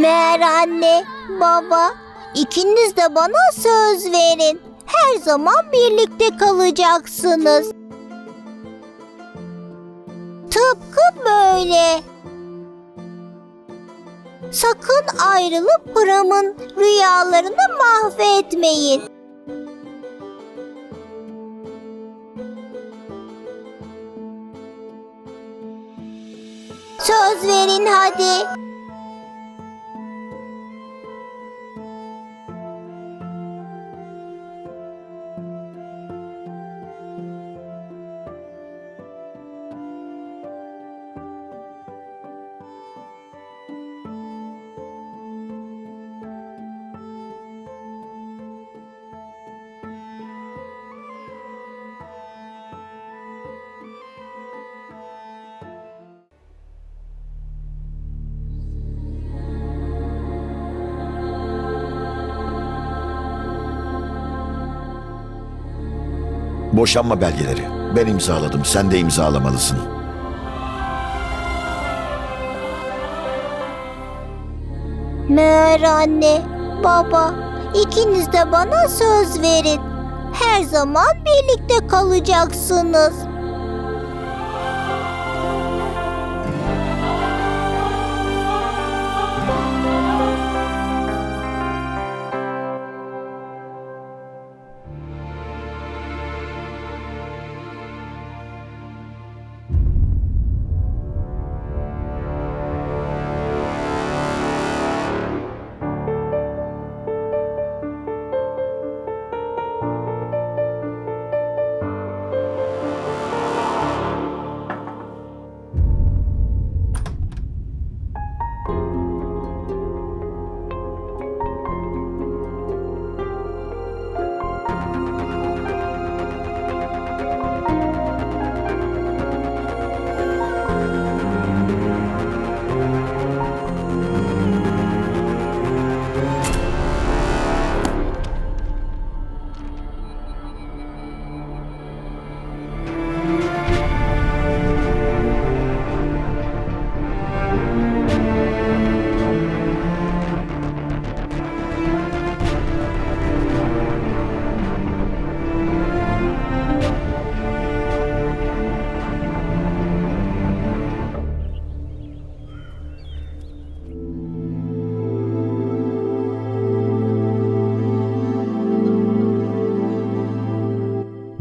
Meğer anne, baba, ikiniz de bana söz verin. Her zaman birlikte kalacaksınız. Tıpkı böyle. Sakın ayrılıp Pram'ın rüyalarını mahvetmeyin. Söz verin hadi. Boşanma belgeleri. Ben imzaladım. Sen de imzalamalısın. Meğer anne, baba, ikiniz de bana söz verin. Her zaman birlikte kalacaksınız.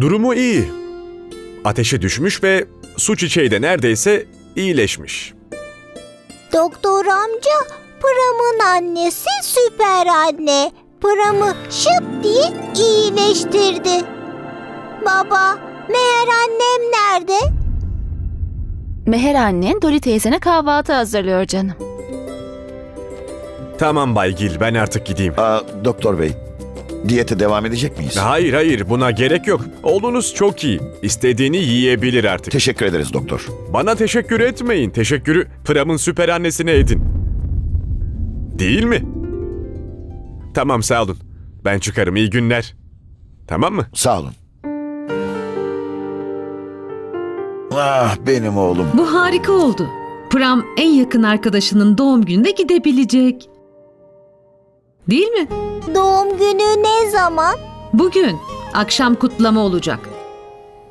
Durumu iyi. Ateşe düşmüş ve su çiçeği de neredeyse iyileşmiş. Doktor amca, Pram'ın annesi süper anne. Pram'ı şıp diye iyileştirdi. Baba, meğer annem nerede? Meher annen Dori teyzene kahvaltı hazırlıyor canım. Tamam Bay Gil, ben artık gideyim. Aa, doktor bey, diyete devam edecek miyiz? Hayır hayır, buna gerek yok. Oğlunuz çok iyi. İstediğini yiyebilir artık. Teşekkür ederiz doktor. Bana teşekkür etmeyin. Teşekkürü Pram'ın süper annesine edin. Değil mi? Tamam sağ olun. Ben çıkarım. İyi günler. Tamam mı? Sağ olun. Ah benim oğlum. Bu harika oldu. Pram en yakın arkadaşının doğum gününe gidebilecek. Değil mi? Doğum günü ne zaman? Bugün akşam kutlama olacak.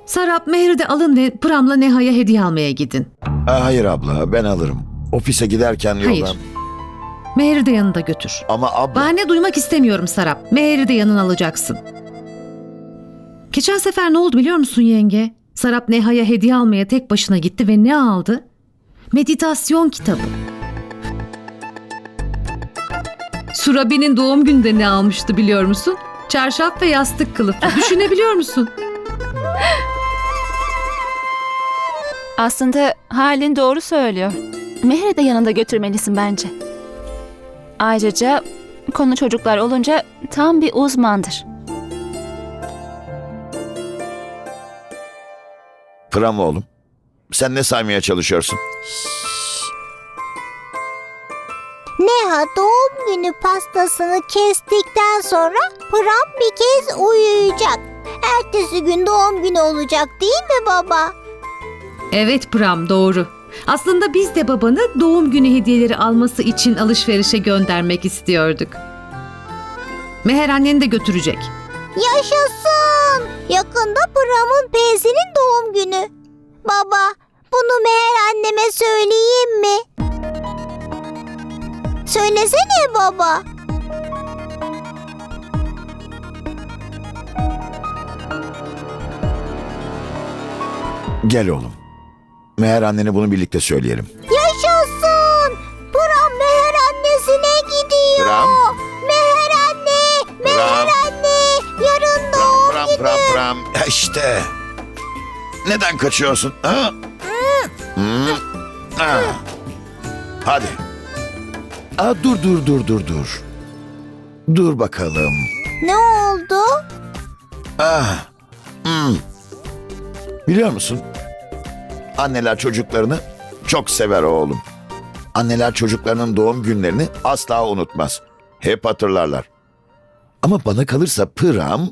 Sarap Meher'i de alın ve Pram'la Neha'ya hediye almaya gidin. Hayır abla ben alırım. Ofise giderken yoldan. Hayır. Meher'i de yanında götür. Ama abla... Bahane duymak istemiyorum Sarap. Meher'i de yanına alacaksın. Geçen sefer ne oldu biliyor musun yenge? Sarap Neha'ya hediye almaya tek başına gitti ve ne aldı? Meditasyon kitabı. Surabi'nin doğum gününde ne almıştı biliyor musun? Çarşaf ve yastık kılıfı. Düşünebiliyor musun? Aslında halin doğru söylüyor. Meher'i de yanında götürmelisin bence. Ayrıca konu çocuklar olunca tam bir uzmandır. Pram oğlum. Sen ne saymaya çalışıyorsun? Neha doğum günü pastasını kestikten sonra Pram bir kez uyuyacak. Ertesi gün doğum günü olacak değil mi baba? Evet Pram doğru. Aslında biz de babanı doğum günü hediyeleri alması için alışverişe göndermek istiyorduk. Meher anneni de götürecek. Yaşasın! Yakında Pram'ın P'sinin doğum günü. Baba, bunu Meher anneme söyleyeyim mi? Söylesene baba. Gel oğlum. Meğer annene bunu birlikte söyleyelim. Yaşasın! Pram Meher annesine gidiyor. Pram. Meher anne, Meher Pram. anne. Yarın doğum pram günü. pram pram. Ya işte. Neden kaçıyorsun? Ha? Hı? Ha. Hadi. Aa, dur dur dur dur dur. Dur bakalım. Ne oldu? Ah. Hmm. Biliyor musun? Anneler çocuklarını çok sever oğlum. Anneler çocuklarının doğum günlerini asla unutmaz. Hep hatırlarlar. Ama bana kalırsa Pıram,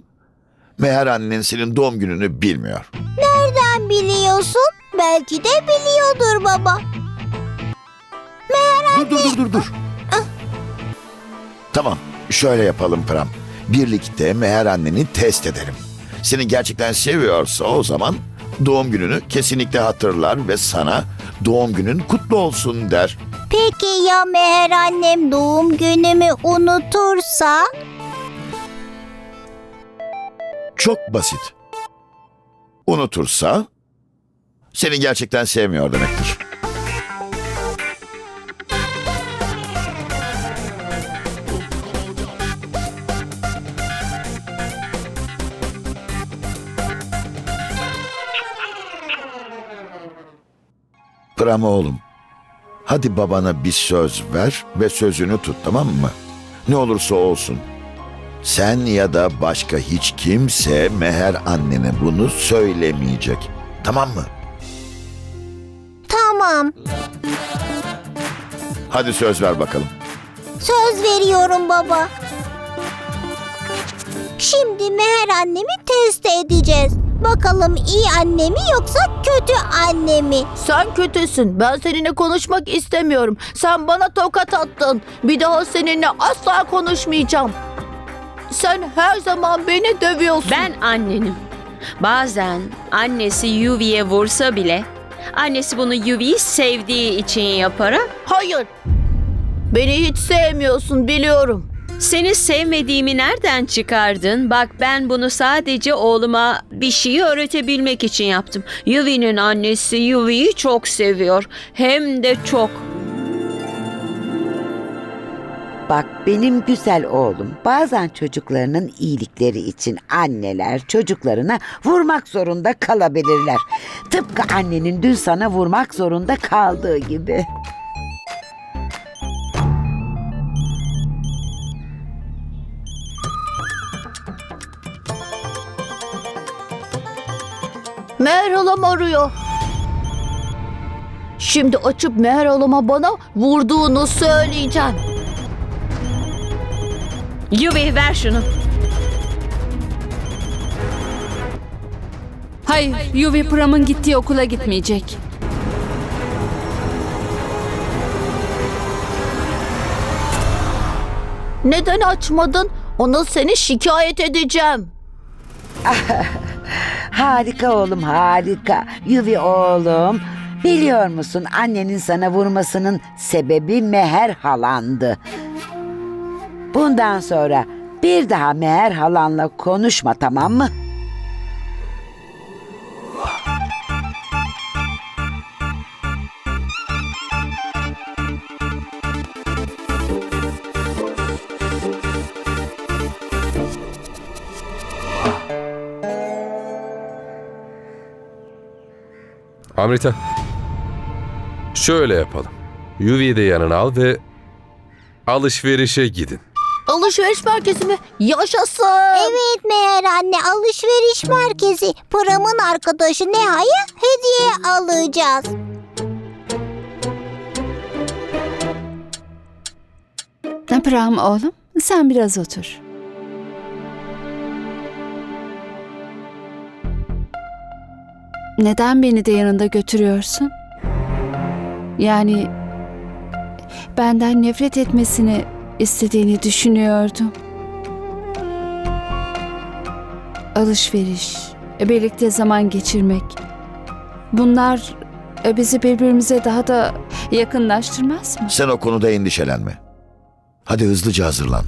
meğer annesinin doğum gününü bilmiyor. Nereden biliyorsun? Belki de biliyordur baba. Dur dur dur dur dur. Tamam, şöyle yapalım Pıram. Birlikte meğer anneni test edelim. Seni gerçekten seviyorsa o zaman doğum gününü kesinlikle hatırlar ve sana doğum günün kutlu olsun der. Peki ya Meher annem doğum günümü unutursa? Çok basit. Unutursa seni gerçekten sevmiyor demektir. Pram oğlum. Hadi babana bir söz ver ve sözünü tut tamam mı? Ne olursa olsun. Sen ya da başka hiç kimse Meher annene bunu söylemeyecek. Tamam mı? Tamam. Hadi söz ver bakalım. Söz veriyorum baba. Şimdi Meher annemi test edeceğiz. Bakalım iyi anne mi yoksa kötü anne mi? Sen kötüsün. Ben seninle konuşmak istemiyorum. Sen bana tokat attın. Bir daha seninle asla konuşmayacağım. Sen her zaman beni dövüyorsun. Ben annenim. Bazen annesi Yuvi'ye vursa bile annesi bunu Yuvi'yi sevdiği için yapar. ha? Hayır. Beni hiç sevmiyorsun biliyorum. Seni sevmediğimi nereden çıkardın? Bak ben bunu sadece oğluma bir şeyi öğretebilmek için yaptım. Yuvi'nin annesi Yuvi'yi çok seviyor. Hem de çok. Bak benim güzel oğlum bazen çocuklarının iyilikleri için anneler çocuklarına vurmak zorunda kalabilirler. Tıpkı annenin dün sana vurmak zorunda kaldığı gibi. Meğer halam arıyor. Şimdi açıp Meğer halama bana vurduğunu söyleyeceğim. Yuvi ver şunu. Hayır, Yuvi Pram'ın gittiği okula gitmeyecek. Neden açmadın? Ona seni şikayet edeceğim. Harika oğlum harika. Yuvi oğlum. Biliyor musun annenin sana vurmasının sebebi Meher halandı. Bundan sonra bir daha Meher halanla konuşma tamam mı? Amrita. Şöyle yapalım. Yuvi'yi de yanına al ve alışverişe gidin. Alışveriş merkezi mi? Yaşasın. Evet Meher anne alışveriş merkezi. Pram'ın arkadaşı Neha'ya hediye alacağız. Pram oğlum, sen biraz otur. Neden beni de yanında götürüyorsun? Yani benden nefret etmesini istediğini düşünüyordum. Alışveriş, birlikte zaman geçirmek. Bunlar e, bizi birbirimize daha da yakınlaştırmaz mı? Sen o konuda endişelenme. Hadi hızlıca hazırlan.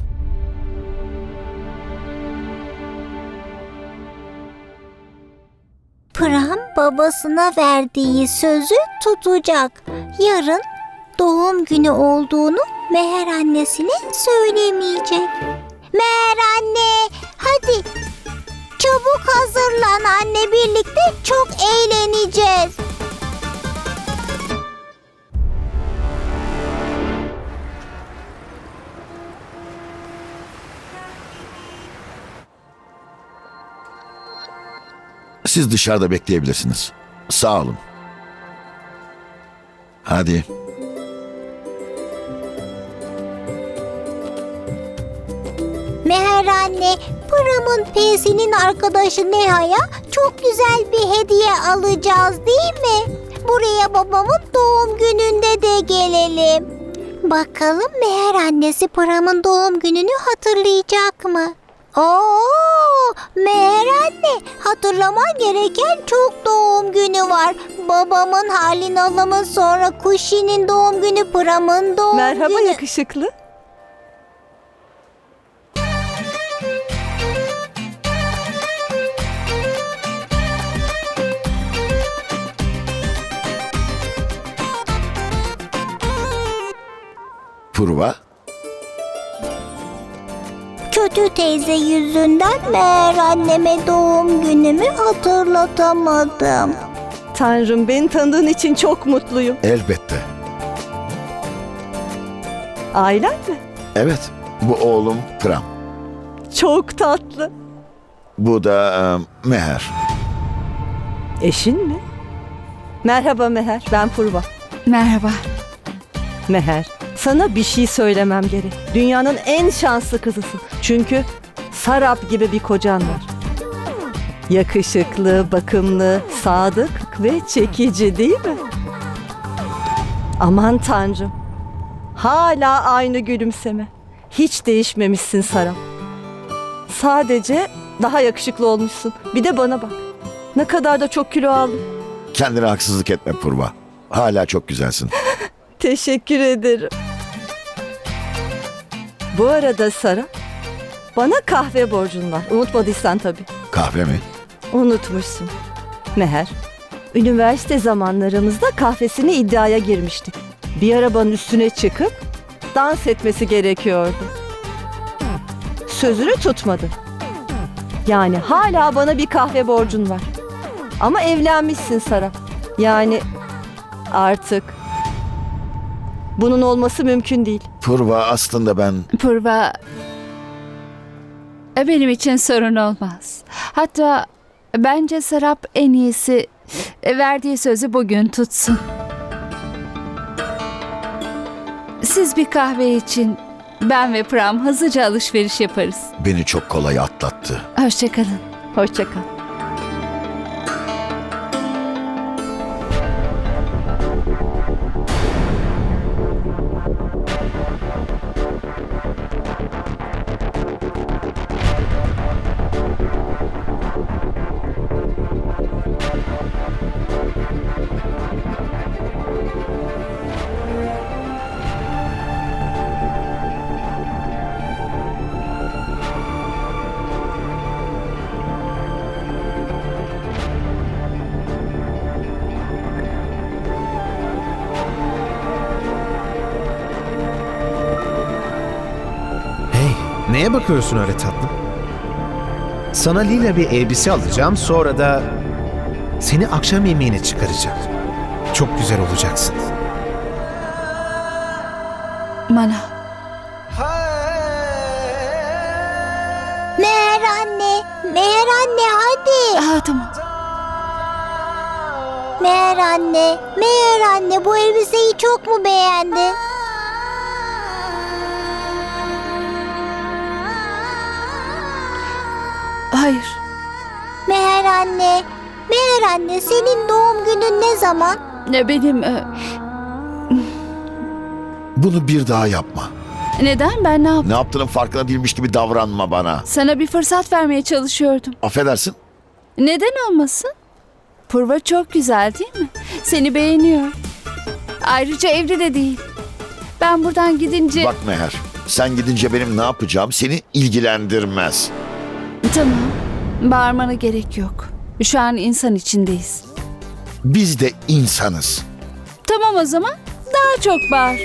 Pram babasına verdiği sözü tutacak. Yarın doğum günü olduğunu Meher annesine söylemeyecek. Meher anne hadi çabuk hazırlan anne birlikte çok eğleneceğiz. Siz dışarıda bekleyebilirsiniz. Sağ olun. Hadi. Meher anne, Pram'ın P'sinin arkadaşı Neha'ya çok güzel bir hediye alacağız değil mi? Buraya babamın doğum gününde de gelelim. Bakalım Meher annesi Pram'ın doğum gününü hatırlayacak mı? Oo, Meher anne, hatırlaman gereken çok doğum günü var. Babamın Halin Alam'ın sonra Kuşi'nin doğum günü, Pram'ın doğum Merhaba günü. yakışıklı. Purva. Kötü teyze yüzünden meğer anneme doğum günümü hatırlatamadım. Tanrım beni tanıdığın için çok mutluyum. Elbette. Ailen mi? Evet. Bu oğlum Pram. Çok tatlı. Bu da e, Meher. Eşin mi? Merhaba Meher, ben Purva. Merhaba. Meher, sana bir şey söylemem gerek. Dünyanın en şanslı kızısın. Çünkü Sarap gibi bir kocan var. Yakışıklı, bakımlı, sadık ve çekici değil mi? Aman tanrım. Hala aynı gülümseme. Hiç değişmemişsin Sarap. Sadece daha yakışıklı olmuşsun. Bir de bana bak. Ne kadar da çok kilo aldın. Kendine haksızlık etme Purva. Hala çok güzelsin. Teşekkür ederim. Bu arada Sara, bana kahve borcun var. Unutmadıysan tabii. Kahve mi? Unutmuşsun. Meher, üniversite zamanlarımızda kahvesini iddiaya girmiştik. Bir arabanın üstüne çıkıp dans etmesi gerekiyordu. Sözünü tutmadın. Yani hala bana bir kahve borcun var. Ama evlenmişsin Sara. Yani artık bunun olması mümkün değil. Purva aslında ben... Purva e, benim için sorun olmaz. Hatta bence Serap en iyisi e, verdiği sözü bugün tutsun. Siz bir kahve için ben ve Pram hızlıca alışveriş yaparız. Beni çok kolay atlattı. Hoşçakalın. Hoşça neye bakıyorsun öyle tatlım? Sana lila bir elbise alacağım, sonra da seni akşam yemeğine çıkaracağım. Çok güzel olacaksın. Mana. Meher anne, Meher anne hadi. Aa, tamam. Meher anne, Meher anne bu elbiseyi çok mu beğendi? Hayır. Meher anne, Meher anne senin doğum günün ne zaman? E, Benim e, Bunu bir daha yapma. Neden? Ben ne yaptım? Ne yaptığının farkında değilmiş gibi davranma bana. Sana bir fırsat vermeye çalışıyordum. Affedersin. Neden olmasın? Purva çok güzel değil mi? Seni beğeniyor. Ayrıca evli de değil. Ben buradan gidince... Bak Meher, sen gidince benim ne yapacağım seni ilgilendirmez. Tamam. Bağırmana gerek yok. Şu an insan içindeyiz. Biz de insanız. Tamam o zaman daha çok bağır.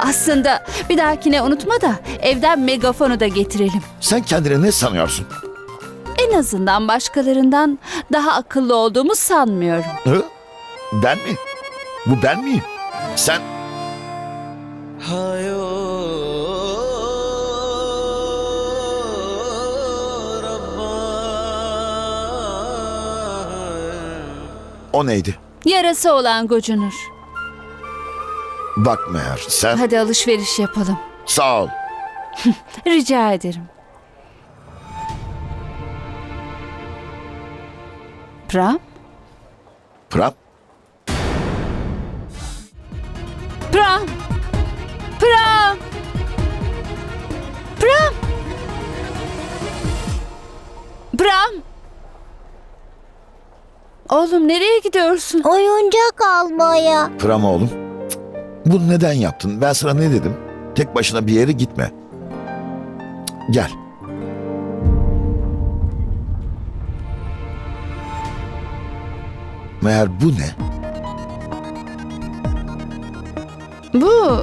Aslında bir dahakine unutma da evden megafonu da getirelim. Sen kendine ne sanıyorsun? En azından başkalarından daha akıllı olduğumu sanmıyorum. Hı? Ben mi? Bu ben miyim? Sen... O neydi? Yarası olan gocunur. Bak Meher, sen... Hadi alışveriş yapalım. Sağ ol. Rica ederim. Pram? Pram, Pram! Pram! Pram! Pram! Oğlum nereye gidiyorsun? Oyuncak almaya. Pram oğlum. Cık, Bunu neden yaptın? Ben sana ne dedim? Tek başına bir yere gitme. Cık, Gel. Meğer bu ne? Bu...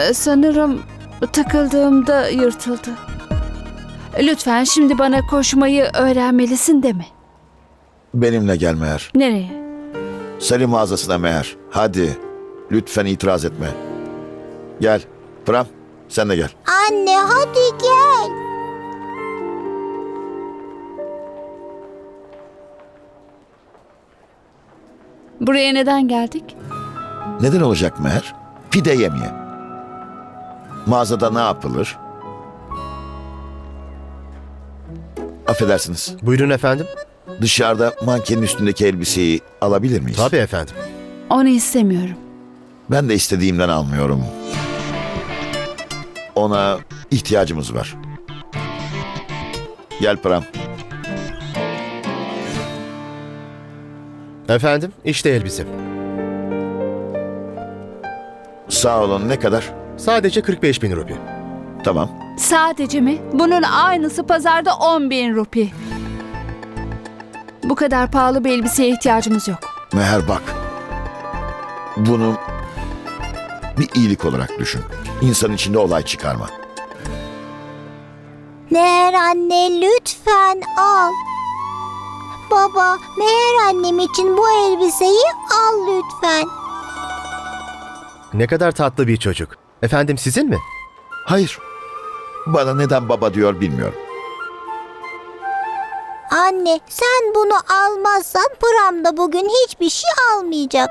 e, Sanırım takıldığımda yırtıldı. Lütfen şimdi bana koşmayı öğrenmelisin deme. Benimle gel Meğer. Nereye? Salim mağazasına Meğer. Hadi. Lütfen itiraz etme. Gel. Pram sen de gel. Anne hadi gel. Buraya neden geldik? Neden olacak Meğer? Pide yemeye. Mağazada ne yapılır? Affedersiniz. Buyurun efendim. Dışarıda mankenin üstündeki elbiseyi alabilir miyiz? Tabii efendim. Onu istemiyorum. Ben de istediğimden almıyorum. Ona ihtiyacımız var. Gel Pram. Efendim işte elbise. Sağ olun ne kadar? Sadece 45 bin rupi. Tamam. Sadece mi? Bunun aynısı pazarda 10 bin rupi. Bu kadar pahalı bir elbiseye ihtiyacımız yok. Meher bak. Bunu bir iyilik olarak düşün. İnsan içinde olay çıkarma. Meher anne lütfen al. Baba, Meher annem için bu elbiseyi al lütfen. Ne kadar tatlı bir çocuk. Efendim sizin mi? Hayır. Bana neden baba diyor bilmiyorum. Anne, sen bunu almazsan Pram da bugün hiçbir şey almayacak.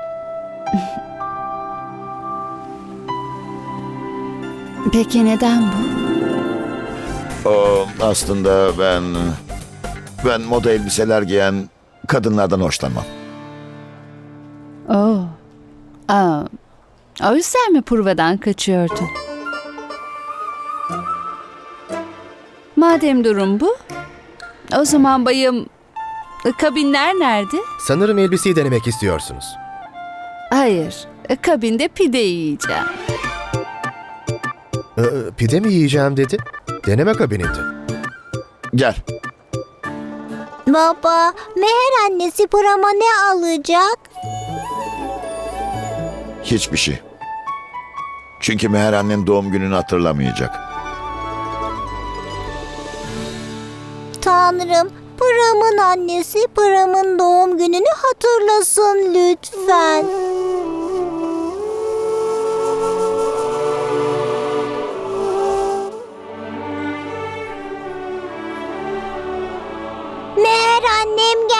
Peki neden bu? O aslında ben ben moda elbiseler giyen kadınlardan hoşlanmam. Oo. Aa, o yüzden mi Purva'dan kaçıyordun? Madem durum bu, o zaman bayım kabinler nerede? Sanırım elbiseyi denemek istiyorsunuz. Hayır, kabinde pide yiyeceğim. Ee, pide mi yiyeceğim dedi. Deneme kabininde. Gel. Baba, Meher annesi Pram'a ne alacak? Hiçbir şey. Çünkü Meher annen doğum gününü hatırlamayacak. Tanrım, Pram'ın annesi Pram'ın doğum gününü hatırlasın lütfen. Meher annem geldi.